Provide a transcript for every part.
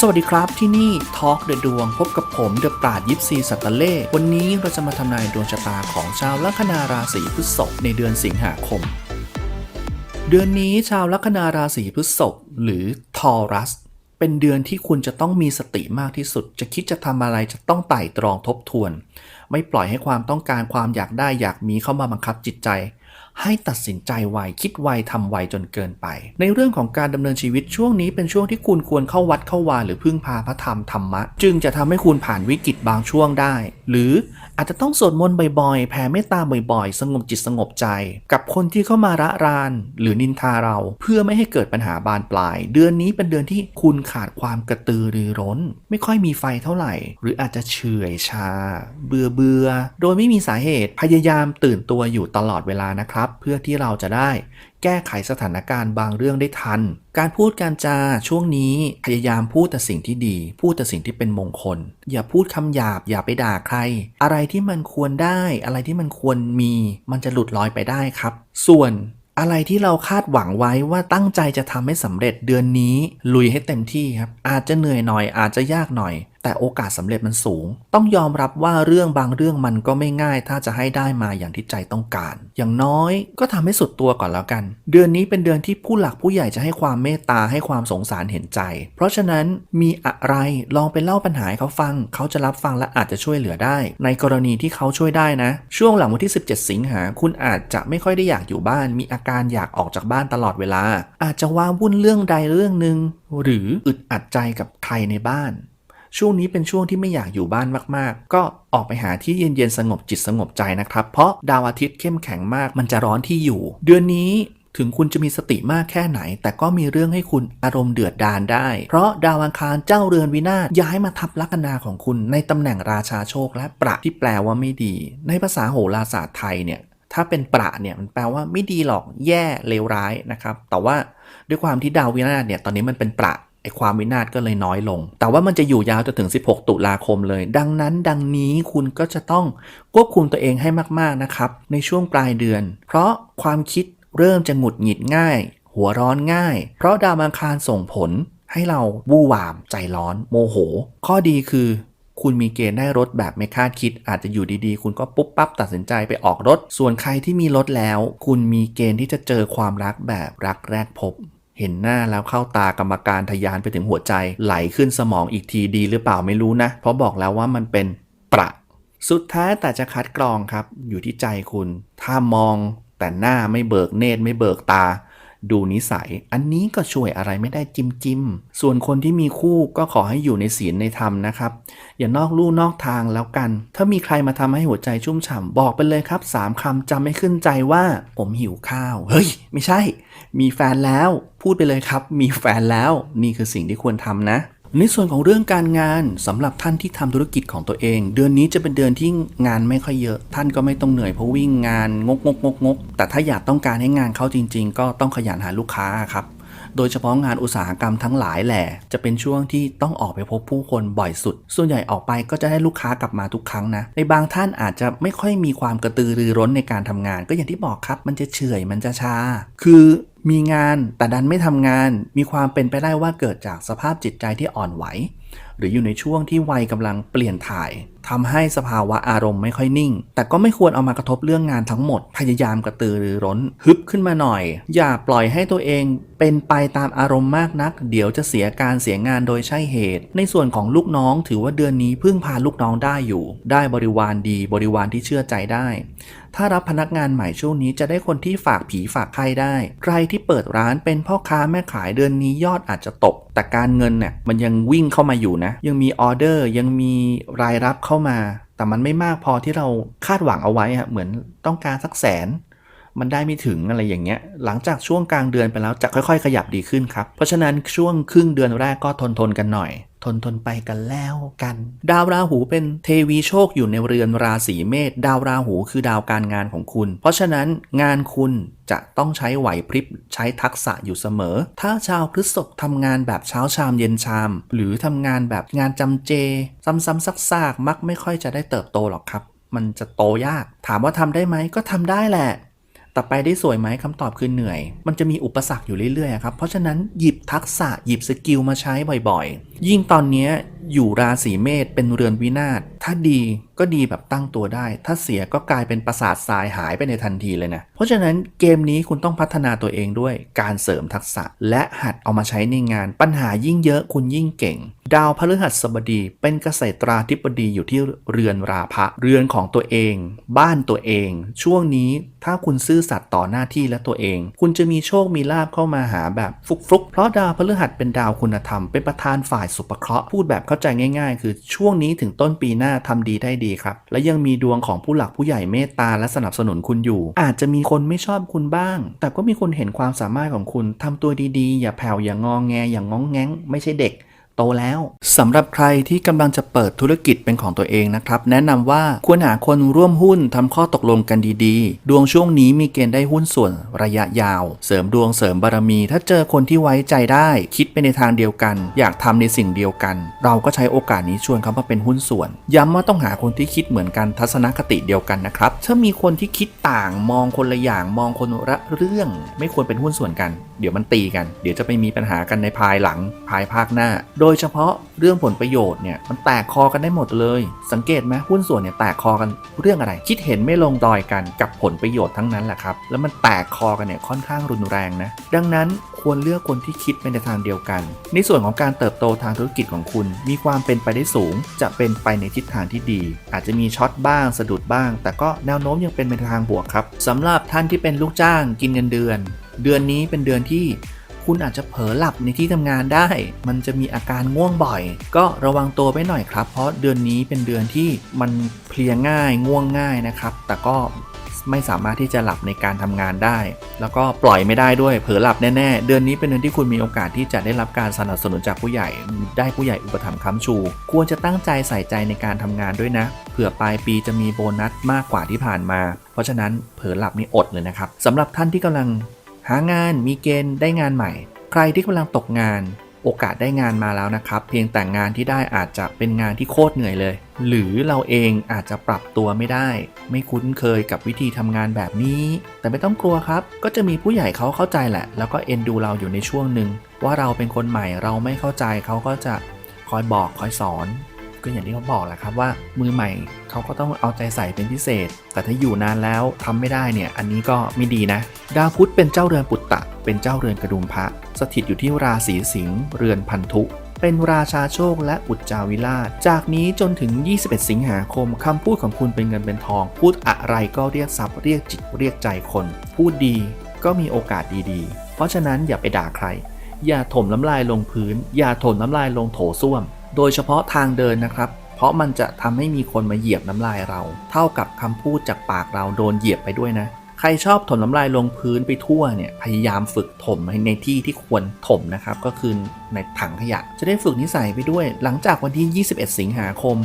สวัสดีครับที่นี่ทอล์กเดอะดวงพบกับผมเดอะปราดยิปซีสัตเล่วันนี้เราจะมาทำนายดวงชะตาของชาวลัคนาราศีพฤษภในเดือนสิงหาคม เดือนนี้ชาวลัคนาราศีพฤษภหรือทอรัส เป็นเดือนที่คุณจะต้องมีสติมากที่สุด จะคิดจะทำอะไรจะต้องไต่ตรองทบทวนไม่ปล่อยให้ความต้องการความอยากได้อยากมีเข้ามาบังคับจิตใจ ให้ตัดสินใจไวคิดไวทำไวจนเกินไป ในเรื่องของการดำเนินชีวิตช่วงนี้เป็นช่วงที่คุณควรเข้าวัดเข้าวาหรือพึ่งพาพระธรรมธรรมะ จึงจะทำให้คุณผ่านวิกฤตบางช่วงได้ หรืออาจจะต้องสวดมนต์บ่อยๆ แผ่เมตตาบ่อยๆ สงบจิตสงบใจ กับคนที่เข้ามาระราน หรือนินทาเราเพื่อไม่ให้เกิดปัญหาบานปลาย เดือนนี้เป็นเดือนที่คุณขาดความกระตือรือร้น ไม่ค่อยมีไฟเท่าไหร่ หรืออาจจะเฉื่อยชาเบื่อเบื่อๆโดยไม่มีสาเหตุพยายามตื่นตัวอยู่ตลอดเวลานะครับ เพื่อที่เราจะได้แก้ไขสถานการณ์บางเรื่องได้ทัน การพูดการจาช่วงนี้พยายามพูดแต่สิ่งที่ดี พูดแต่สิ่งที่เป็นมงคล อย่าพูดคำหยาบอย่าไปด่าใคร อะไรที่มันควรได้ อะไรที่มันควรมี มันจะหลุดลอยไปได้ครับ ส่วนอะไรที่เราคาดหวังไว้ว่าตั้งใจจะทำให้สำเร็จเดือนนี้ ลุยให้เต็มที่ครับ อาจจะเหนื่อยหน่อยอาจจะยากหน่อย แต่โอกาสสำเร็จมันสูง ต้องยอมรับว่าเรื่องบางเรื่องมันก็ไม่ง่าย ถ้าจะให้ได้มาอย่างที่ใจต้องการ อย่างน้อยก็ทำให้สุดตัวก่อนแล้วกัน เดือนนี้เป็นเดือนที่ผู้หลักผู้ใหญ่จะให้ความเมตตาให้ความสงสารเห็นใจ เพราะฉะนั้นมีอะไรลองไปเล่าปัญหาให้เขาฟัง เขาจะรับฟังและอาจจะช่วยเหลือได้ ในกรณีที่เขาช่วยได้นะ ช่วงหลังวันที่ 17 สิงหาคุณอาจจะไม่ค่อยได้อยากอยู่บ้าน มีอาการอยากออกจากบ้านตลอดเวลา อาจจะว้าวุ่นเรื่องใดเรื่องหนึ่งหรืออึดอัดใจกับใครในบ้าน ช่วงนี้เป็นช่วงที่ไม่อยากอยู่บ้านมากๆ ก็ออกไปหาที่เย็นๆสงบจิตสงบใจนะครับ เพราะดาวอาทิตย์เข้มแข็งมากมันจะร้อนที่อยู่ เดือนนี้ถึงคุณจะมีสติมากแค่ไหน แต่ก็มีเรื่องให้คุณอารมณ์เดือดดาลได้ เพราะดาวอังคารเจ้าเรือนวินาศย้ายมาทับลัคนาของคุณในตำแหน่งราชาโชคและประที่แปลว่าไม่ดี ในภาษาโหราศาสตร์ไทยเนี่ยถ้าเป็นประเนี่ยมันแปลว่าไม่ดีหรอกแย่เลวร้ายนะครับ แต่ว่าด้วยความที่ดาววินาศเนี่ยตอนนี้มันเป็นประ ไอความวินาศก็เลยน้อยลง แต่ว่ามันจะอยู่ยาวจนถึง 16 ตุลาคมเลย ดังนั้นดังนี้คุณก็จะต้องควบคุมตัวเองให้มาก ๆ นะครับ ในช่วงปลายเดือน เพราะความคิดเริ่มจะหงุดหงิดง่าย หัวร้อนง่าย เพราะดาวอังคารส่งผลให้เราวู่วาม ใจร้อน โมโห ข้อดีคือคุณมีเกณฑ์ได้รถแบบไม่คาดคิด อาจจะอยู่ดีๆ คุณก็ปุ๊บปั๊บตัดสินใจไปออกรถ ส่วนใครที่มีรถแล้ว คุณมีเกณฑ์ที่จะเจอความรักแบบรักแรกพบ เห็นหน้าแล้วเข้าตากรรมการทะยานไปถึงหัวใจ ไหลขึ้นสมองอีกทีดีหรือเปล่าไม่รู้นะ เพราะบอกแล้วว่ามันเป็นประสุดท้ายแต่จะคัดกรองครับ อยู่ที่ใจคุณ ถ้ามองแต่หน้าไม่เบิกเนตรไม่เบิกตา ดูนิสัย อันนี้ก็ช่วยอะไรไม่ได้จิมจิมส่วนคนที่มีคู่ก็ขอให้อยู่ในศีลในธรรมนะครับ อย่านอกลู่นอกทางแล้วกัน ถ้ามีใครมาทำให้หัวใจชุ่มฉ่ำบอกไปเลยครับสามคำจำไม่ขึ้นใจว่า ผมหิวข้าว เฮ้ย ไม่ใช่ มีแฟนแล้ว พูดไปเลยครับ มีแฟนแล้ว นี่คือสิ่งที่ควรทำนะ ในส่วนของเรื่องการงานสำหรับท่านที่ทำธุรกิจของตัวเอง เดือนนี้จะเป็นเดือนที่งานไม่ค่อยเยอะ ท่านก็ไม่ต้องเหนื่อยเพราะวิ่งงานงกงกงกงกแต่ถ้าอยากต้องการให้งานเข้าจริง ๆ ก็ต้องขยันหาลูกค้าครับโดยเฉพาะงานอุตสาหกรรมทั้งหลายแหละจะเป็นช่วงที่ต้องออกไปพบผู้คนบ่อยสุด ส่วนใหญ่ออกไปก็จะได้ลูกค้ากลับมาทุกครั้งนะ ในบางท่านอาจจะไม่ค่อยมีความกระตือรือร้นในการทำงาน ก็อย่างที่บอกครับ มันจะเฉื่อยมันจะช้าคือ มีงานแต่ดันไม่ทำงาน มีความเป็นไปได้ว่าเกิดจากสภาพจิตใจที่อ่อนไหว หรืออยู่ในช่วงที่วัยกำลังเปลี่ยนถ่ายทำให้สภาวะอารมณ์ไม่ค่อยนิ่ง แต่ก็ไม่ควรเอามากระทบเรื่องงานทั้งหมด พยายามกระตือรือร้น ฮึบขึ้นมาหน่อย อย่าปล่อยให้ตัวเองเป็นไปตามอารมณ์มากนัก เดี๋ยวจะเสียการเสียงานโดยใช่เหตุ ในส่วนของลูกน้องถือว่าเดือนนี้พึ่งพาลูกน้องได้อยู่ ได้บริวารดี บริวารที่เชื่อใจได้ ถ้ารับพนักงานใหม่ช่วงนี้จะได้คนที่ฝากผีฝากไข้ได้ ใครที่เปิดร้านเป็นพ่อค้าแม่ขายเดือนนี้ยอดอาจจะตก แต่การเงินเนี่ยมันยังวิ่งเข้ามาอยู่นะ ยังมีออเดอร์ยังมีรายรับเข้ามา แต่มันไม่มากพอที่เราคาดหวังเอาไว้อะเหมือนต้องการสักแสนมันได้ไม่ถึงอะไรอย่างเงี้ย หลังจากช่วงกลางเดือนไปแล้วจะค่อยๆ ขยับดีขึ้นครับ เพราะฉะนั้นช่วงครึ่งเดือนแรกก็ทนทนๆกันหน่อย ทนทนไปกันแล้วกัน ดาวราหูเป็นเทวีโชคอยู่ในเรือนราศีเมษดาวราหูคือดาวการงานของคุณ เพราะฉะนั้นงานคุณจะต้องใช้ไหวพริบใช้ทักษะอยู่เสมอ ถ้าชาวพฤษภทำงานแบบเช้าชามเย็นชาม หรือทำงานแบบงานจำเจ ซ้ำๆซากๆมักไม่ค่อยจะได้เติบโตหรอกครับ มันจะโตยาก ถามว่าทำได้ไหมก็ทำได้แหละ แต่ไปได้สวยไหมคำตอบคือเหนื่อย มันจะมีอุปสรรคอยู่เรื่อยๆครับ เพราะฉะนั้นหยิบทักษะหยิบสกิลมาใช้บ่อยๆ ยิ่งตอนนี้อยู่ราศีเมษเป็นเรือนวินาศ ถ้าดีก็ดีแบบตั้งตัวได้ ถ้าเสียก็กลายเป็นประสาททรายหายไปในทันทีเลยนะ เพราะฉะนั้นเกมนี้คุณต้องพัฒนาตัวเองด้วยการเสริมทักษะ และหัดเอามาใช้ในงาน ปัญหายิ่งเยอะคุณยิ่งเก่ง ดาวพฤหัสบดี เป็นเกษตราธิบดีอยู่ที่เรือนราพะเรือนของตัวเอง บ้านตัวเอง ช่วงนี้ถ้าคุณซื่อสัตย์ต่อหน้าที่และตัวเอง คุณจะมีโชคมีลาบเข้ามาหาแบบฟุกๆ เพราะดาวพฤหัสเป็นดาวคุณธรรม เป็นประธานฝ่ายสุปเคราะห์พูดแบบเข้าใจง่าย ๆ คือช่วงนี้ถึงต้นปีหน้าทำดีได้ดีครับ และยังมีดวงของผู้หลักผู้ใหญ่เมตตาและสนับสนุนคุณอยู่ อาจจะมีคนไม่ชอบคุณบ้าง แต่ก็มีคนเห็นความสามารถของคุณทำตัวดีๆ อย่าแผ่วอย่างงองแงอย่างง้องแง้ง ไม่ใช่เด็ก โตแล้วสำหรับใครที่กำลังจะเปิดธุรกิจเป็นของตัวเองนะครับ แนะนำว่าควรหาคนร่วมหุ้นทำข้อตกลงกันดีๆ ดวงช่วงนี้มีเกณฑ์ได้หุ้นส่วนระยะยาว เสริมดวงเสริมบารมี ถ้าเจอคนที่ไว้ใจได้ คิดไปในทางเดียวกัน อยากทำในสิ่งเดียวกัน เราก็ใช้โอกาสนี้ชวนเขามาเป็นหุ้นส่วน ย้ำว่าต้องหาคนที่คิดเหมือนกันทัศนคติเดียวกันนะครับถ้ามีคนที่คิดต่างมองคนละอย่างมองคนละเรื่อง ไม่ควรเป็นหุ้นส่วนกัน ดี๋ยวมันตีกัน เดี๋ยวจะไปมีปัญหากันในภายหลังภายภาคหน้า โดยเฉพาะเรื่องผลประโยชน์เนี่ยมันแตกคอกันได้หมดเลย สังเกตไหมหุ้นส่วนเนี่ยแตกคอกันเรื่องอะไร คิดเห็นไม่ลงรอยกันกับผลประโยชน์ทั้งนั้นแหละครับแล้วมันแตกคอกันเนี่ยค่อนข้างรุนแรงนะดังนั้นควรเลือกคนที่คิดไปในทางเดียวกัน ในส่วนของการเติบโตทางธุรกิจของคุณ มีความเป็นไปได้สูง จะเป็นไปในทิศทางที่ดี อาจจะมีช็อตบ้างสะดุดบ้าง แต่ก็แนวโน้มยังเป็นไปในทางบวกครับสำหรับท่านที่เป็นลูกจ้างกินเงินเดือน เดือนนี้เป็นเดือนที่คุณอาจจะเผลอหลับในที่ทำงานได้ มันจะมีอาการง่วงบ่อย ก็ระวังตัวไว้หน่อยครับ เพราะเดือนนี้เป็นเดือนที่มันเพลียง่ายง่วงง่ายนะครับ แต่ก็ไม่สามารถที่จะหลับในการทำงานได้ แล้วก็ปล่อยไม่ได้ด้วย เผลอหลับแน่ๆ เดือนนี้เป็นเดือนที่คุณมีโอกาสที่จะได้รับการสนับสนุนจากผู้ใหญ่ ได้ผู้ใหญ่อุปถัมภ์ค้ำชู ควรจะตั้งใจใส่ใจในการทำงานด้วยนะ เผื่อปลายปีจะมีโบนัสมากกว่าที่ผ่านมา เพราะฉะนั้นเผลอหลับนี่อดเลยนะครับสำหรับท่านที่กำลัง หางานมีเกณฑ์ได้งานใหม่ ใครที่กำลังตกงานโอกาสได้งานมาแล้วนะครับ เพียงแต่งานที่ได้อาจจะเป็นงานที่โคตรเหนื่อยเลย หรือเราเองอาจจะปรับตัวไม่ได้ ไม่คุ้นเคยกับวิธีทำงานแบบนี้ แต่ไม่ต้องกลัวครับ ก็จะมีผู้ใหญ่เขาเข้าใจแหละ แล้วก็เอ็นดูเราอยู่ในช่วงหนึ่งว่าเราเป็นคนใหม่เราไม่เข้าใจเขาก็จะคอยบอกคอยสอน ก็อย่างที่เขาบอกแหละครับว่ามือใหม่เขาก็ต้องเอาใจใส่เป็นพิเศษ แต่ถ้าอยู่นานแล้วทำไม่ได้เนี่ยอันนี้ก็ไม่ดีนะ ดาวพุธเป็นเจ้าเรือนปุตตะ เป็นเจ้าเรือนกระดุมพระสถิตอยู่ที่ราศีสิงห์เรือนพันธุเป็นราชาโชคและอุจจาวิราช จากนี้จนถึง 21 สิงหาคม คำพูดของคุณเป็นเงินเป็นทอง พูดอะไรก็เรียกทรัพย์เรียกจิตเรียกใจคน พูดดีก็มีโอกาสดีๆ เพราะฉะนั้นอย่าไปด่าใคร อย่าถมน้ำลายลงพื้น อย่าถมน้ำลายลงโถส้วม โดยเฉพาะทางเดินนะครับ เพราะมันจะทำให้มีคนมาเหยียบน้ำลายเรา เท่ากับคำพูดจากปากเราโดนเหยียบไปด้วยนะ ใครชอบถมน้ำลายลงพื้นไปทั่วเนี่ย พยายามฝึกถมในที่ที่ควรถมนะครับ ก็คือในถังขยะ จะได้ฝึกนิสัยไปด้วย หลังจากวันที่ 21 สิงหาคม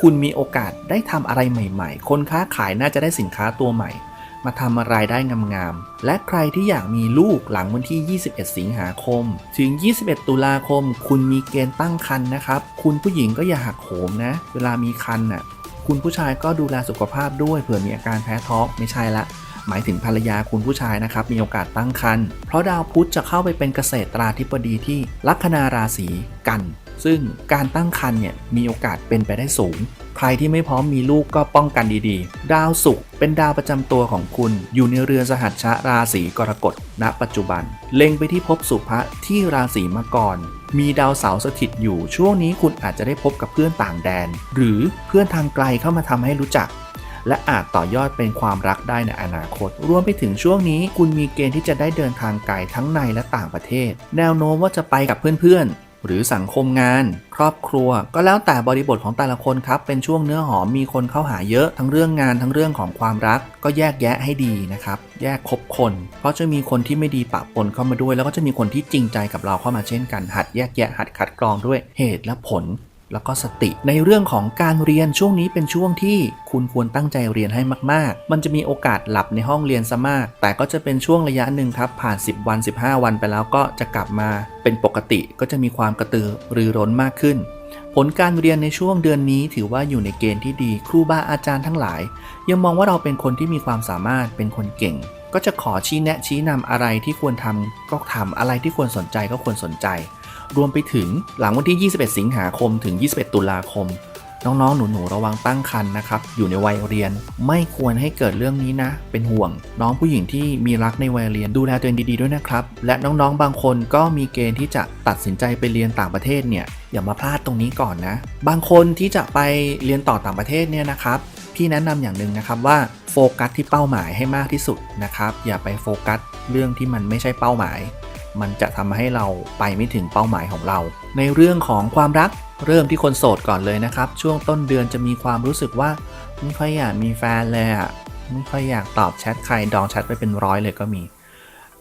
คุณมีโอกาสได้ทำอะไรใหม่ ๆ คนค้าขายน่าจะได้สินค้าตัวใหม่ มาทำรายได้งามๆ และใครที่อยากมีลูกหลังวันที่ 21 สิงหาคม ถึง 21 ตุลาคม คุณมีเกณฑ์ตั้งครรภ์นะครับ คุณผู้หญิงก็อย่าหักโหมนะ เวลามีครรภ์น่ะ คุณผู้ชายก็ดูแลสุขภาพด้วยเผื่อมีอาการแพ้ท้องไม่ใช่ละหมายถึงภรรยาคุณผู้ชายนะครับ มีโอกาสตั้งครรภ์เพราะดาวพุธจะเข้าไปเป็นเกษตราธิบดีที่ลัคนาราศีกัน ซึ่งการตั้งครรภ์เนี่ยมีโอกาสเป็นไปได้สูง ใครที่ไม่พร้อมมีลูกก็ป้องกันดีๆ ดาวศุกร์เป็นดาวประจำตัวของคุณ อยู่ในเรือนสหัชชะราศีกรกฎณ ปัจจุบัน เล็งไปที่ภพสุภะที่ราศีมังกรมีดาวเสาร์สถิตอยู่ช่วงนี้คุณอาจจะได้พบกับเพื่อนต่างแดน หรือเพื่อนทางไกลเข้ามาทำให้รู้จัก และอาจต่อยอดเป็นความรักได้ในอนาคต รวมไปถึงช่วงนี้ คุณมีเกณฑ์ที่จะได้เดินทางไกลทั้งในและต่างประเทศ แนวโน้มว่าจะไปกับเพื่อนๆ หรือสังคมงาน ครอบครัว ก็แล้วแต่บริบทของแต่ละคนครับ เป็นช่วงเนื้อหอมมีคนเข้าหาเยอะทั้งเรื่องงานทั้งเรื่องของความรัก ก็แยกแยะให้ดีนะครับ แยกคบคน เพราะจะมีคนที่ไม่ดีปะปนเข้ามาด้วย แล้วก็จะมีคนที่จริงใจกับเราเข้ามาเช่นกันหัดแยกแยะหัดคัดกรองด้วยเหตุและผล แล้วก็สติในเรื่องของการเรียนช่วงนี้เป็นช่วงที่คุณควรตั้งใจเรียนให้มาก ๆ มันจะมีโอกาสหลับในห้องเรียนซะมาก แต่ก็จะเป็นช่วงระยะหนึ่งครับ ผ่าน 10 วัน 15 วันไปแล้วก็จะกลับมาเป็นปกติก็จะมีความกระตือรือร้นมากขึ้น ผลการเรียนในช่วงเดือนนี้ถือว่าอยู่ในเกณฑ์ที่ดีครูบาอาจารย์ทั้งหลาย ยังมองว่าเราเป็นคนที่มีความสามารถเป็นคนเก่งก็จะขอชี้แนะชี้นำอะไรที่ควรทำก็ทำอะไรที่ควรสนใจก็ควรสนใจ รวมไปถึงหลังวันที่ 21 สิงหาคมถึง 21 ตุลาคม น้องๆ หนูๆ ระวังตั้งครรภ์นะครับ อยู่ในวัยเรียน ไม่ควรให้เกิดเรื่องนี้นะ เป็นห่วง น้องผู้หญิงที่มีรักในวัยเรียนดูแลตัวเองดีๆ ด้วยนะครับ และน้องๆ บางคนก็มีเกณฑ์ที่จะตัดสินใจไปเรียนต่างประเทศเนี่ย อย่ามาพลาดตรงนี้ก่อนนะ บางคนที่จะไปเรียนต่อต่างประเทศเนี่ยนะครับพี่แนะนำอย่างหนึ่งนะครับว่าโฟกัสที่เป้าหมายให้มากที่สุดนะครับ อย่าไปโฟกัสเรื่องที่มันไม่ใช่เป้าหมาย มันจะทำให้เราไปไม่ถึงเป้าหมายของเรา ในเรื่องของความรักเริ่มที่คนโสดก่อนเลยนะครับ ช่วงต้นเดือนจะมีความรู้สึกว่าไม่ค่อยอยากมีแฟนเลยอะไม่ค่อยอยากตอบแชทใครดองแชทไปเป็นร้อยเลยก็มี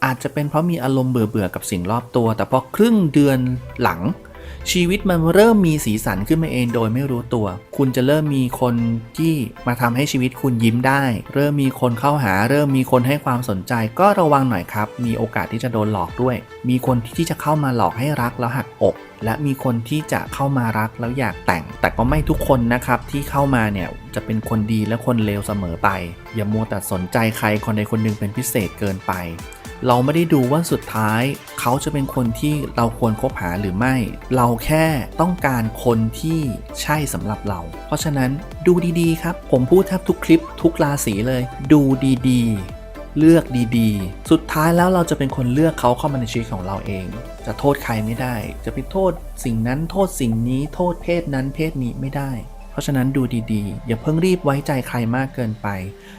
อาจจะเป็นเพราะมีอารมณ์เบื่อๆกับสิ่งรอบตัว แต่พอครึ่งเดือนหลัง ชีวิตมันเริ่มมีสีสันขึ้นมาเองโดยไม่รู้ตัว คุณจะเริ่มมีคนที่มาทำให้ชีวิตคุณยิ้มได้ เริ่มมีคนเข้าหา เริ่มมีคนให้ความสนใจ ก็ระวังหน่อยครับ มีโอกาสที่จะโดนหลอกด้วย มีคนที่จะเข้ามาหลอกให้รักแล้วหักอกและมีคนที่จะเข้ามารักแล้วอยากแต่ง แต่ก็ไม่ทุกคนนะครับที่เข้ามาเนี่ยจะเป็นคนดีและคนเลวเสมอไป อย่ามัวแต่สนใจใครคนใดคนหนึ่งเป็นพิเศษเกินไป เราไม่ได้ดูว่าสุดท้าย เขาจะเป็นคนที่เราควรคบหาหรือไม่ เราแค่ต้องการคนที่ใช่สำหรับเรา เพราะฉะนั้นดูดีๆครับ ผมพูดแทบทุกคลิปทุกราศีเลย ดูดีๆ เลือกดีๆ สุดท้ายแล้วเราจะเป็นคนเลือกเขาเข้ามาในชีวิตของเราเอง จะโทษใครไม่ได้ จะไปโทษสิ่งนั้นโทษสิ่งนี้ โทษเพศนั้นเพศนี้ไม่ได้ เพราะฉะนั้นดูดีๆ อย่าเพิ่งรีบไว้ใจใครมากเกินไป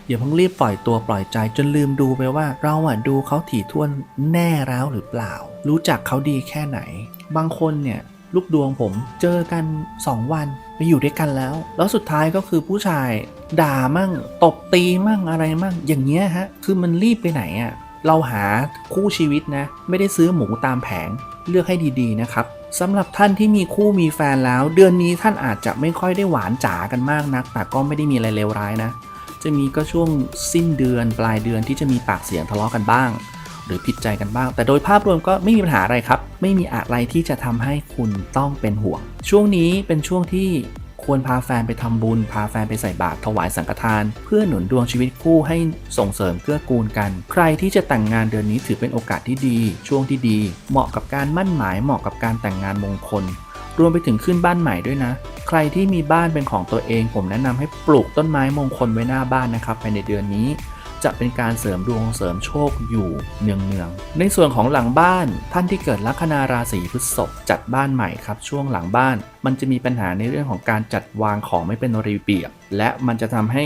อย่าเพิ่งรีบปล่อยตัวปล่อยใจจนลืมดูไปว่า เราอะดูเขาถี่ถ้วนแน่แล้วหรือเปล่า รู้จักเขาดีแค่ไหน บางคนเนี่ยลูกดวงผมเจอกัน 2 วัน ไปอยู่ด้วยกันแล้ว แล้วสุดท้ายก็คือผู้ชายด่ามั่ง ตบตีมั่งอะไรมั่ง อย่างเงี้ยฮะ คือมันรีบไปไหนอะเราหาคู่ชีวิตนะ ไม่ได้ซื้อหมูตามแผง เลือกให้ดีๆนะครับสำหรับท่านที่มีคู่มีแฟนแล้ว เดือนนี้ท่านอาจจะไม่ค่อยได้หวานจ๋ากันมากนัก แต่ก็ไม่ได้มีอะไรเลวร้ายนะ จะมีก็ช่วงสิ้นเดือนปลายเดือนที่จะมีปากเสียงทะเลาะกันบ้าง หรือผิดใจกันบ้าง แต่โดยภาพรวมก็ไม่มีปัญหาอะไรครับ ไม่มีอะไรที่จะทำให้คุณต้องเป็นห่วง ช่วงนี้เป็นช่วงที่ควรพาแฟนไปทำบุญ พาแฟนไปใส่บาตรถวายสังฆทาน เพื่อหนุนดวงชีวิตคู่ให้ส่งเสริมเกื้อกูลกัน ใครที่จะแต่งงานเดือนนี้ถือเป็นโอกาสที่ดี ช่วงที่ดี เหมาะกับการมั่นหมายเหมาะกับการแต่งงานมงคล รวมไปถึงขึ้นบ้านใหม่ด้วยนะ ใครที่มีบ้านเป็นของตัวเอง ผมแนะนำให้ปลูกต้นไม้มงคลไว้หน้าบ้านนะครับภายในเดือนนี้ จะเป็นการเสริมดวงเสริมโชคอยู่เนืองๆในส่วนของหลังบ้านท่านที่เกิดลัคนาราศีพฤษภจัดบ้านใหม่ครับ ช่วงหลังบ้าน มันจะมีปัญหาในเรื่องของการจัดวางของไม่เป็นระเบียบ และมันจะทำให้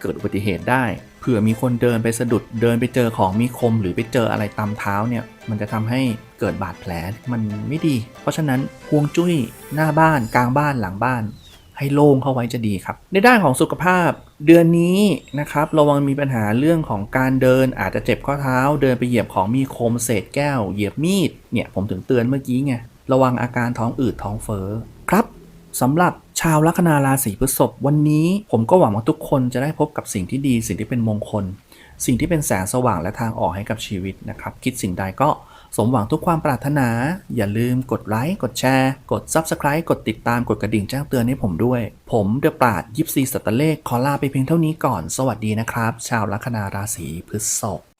เกิดอุบัติเหตุได้เผื่อมีคนเดินไปสะดุดเดินไปเจอของมีคม หรือไปเจออะไรตามเท้าเนี่ยมันจะทำให้เกิดบาดแผลมันไม่ดี เพราะฉะนั้นฮวงจุ้ยหน้าบ้านกลางบ้านหลังบ้าน ให้โล่งเข้าไว้จะดีครับ ในด้านของสุขภาพเดือนนี้นะครับระวังมีปัญหาเรื่องของการเดินอาจจะเจ็บข้อเท้า เดินไปเหยียบของมีคมเศษแก้ว เหยียบมีดเนี่ยผมถึงเตือนเมื่อกี้ไงระวังอาการท้องอืดท้องเฟ้อครับสำหรับชาวลัคนาราศีพฤษภวันนี้ผมก็หวังว่าทุกคนจะได้พบกับสิ่งที่ดี สิ่งที่เป็นมงคล สิ่งที่เป็นแสงสว่างและทางออกให้กับชีวิตนะครับ คิดสิ่งใดก็ สมหวังทุกความปรารถนา อย่าลืมกดไลค์ กดแชร์ กด Subscribe กดติดตาม กดกระดิ่งแจ้งเตือนให้ผมด้วย ผมเดอะปราดยิปซีสัตเลขขอลาไปเพียงเท่านี้ก่อน สวัสดีนะครับ ชาวลัคนาราศีพฤษภ